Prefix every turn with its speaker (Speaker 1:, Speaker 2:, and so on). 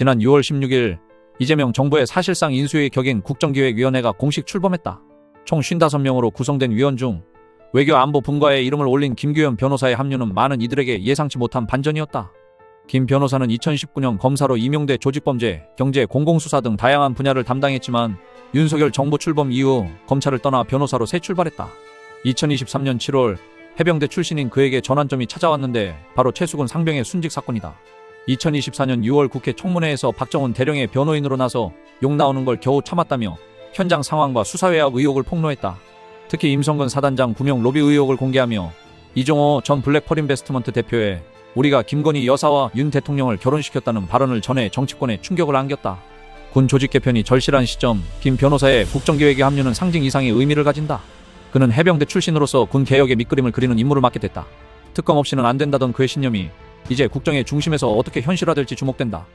Speaker 1: 지난 6월 16일 이재명 정부의 사실상 인수위의 격인 국정기획위원회가 공식 출범했다. 총 55명으로 구성된 위원 중 외교 안보 분과에 이름을 올린 김규현 변호사의 합류는 많은 이들에게 예상치 못한 반전이었다. 김 변호사는 2019년 검사로 임용돼 조직범죄, 경제, 공공수사 등 다양한 분야를 담당했지만 윤석열 정부 출범 이후 검찰을 떠나 변호사로 새 출발했다. 2023년 7월 해병대 출신인 그에게 전환점이 찾아왔는데 바로 최수근 상병의 순직 사건이다. 2024년 6월 국회 청문회에서 박정훈 대령의 변호인으로 나서 욕 나오는 걸 겨우 참았다며 현장 상황과 수사외압 의혹을 폭로했다. 특히 임성근 사단장 구명 로비 의혹을 공개하며 이종호 전 블랙펄 인베스트먼트 대표의 우리가 김건희 여사와 윤 대통령을 결혼시켰다는 발언을 전해 정치권에 충격을 안겼다. 군 조직 개편이 절실한 시점, 김 변호사의 국정기획에 합류는 상징 이상의 의미를 가진다. 그는 해병대 출신으로서 군 개혁의 밑그림을 그리는 임무를 맡게 됐다. 특검 없이는 안 된다던 그의 신념이 이제 국정의 중심에서 어떻게 현실화될지 주목된다.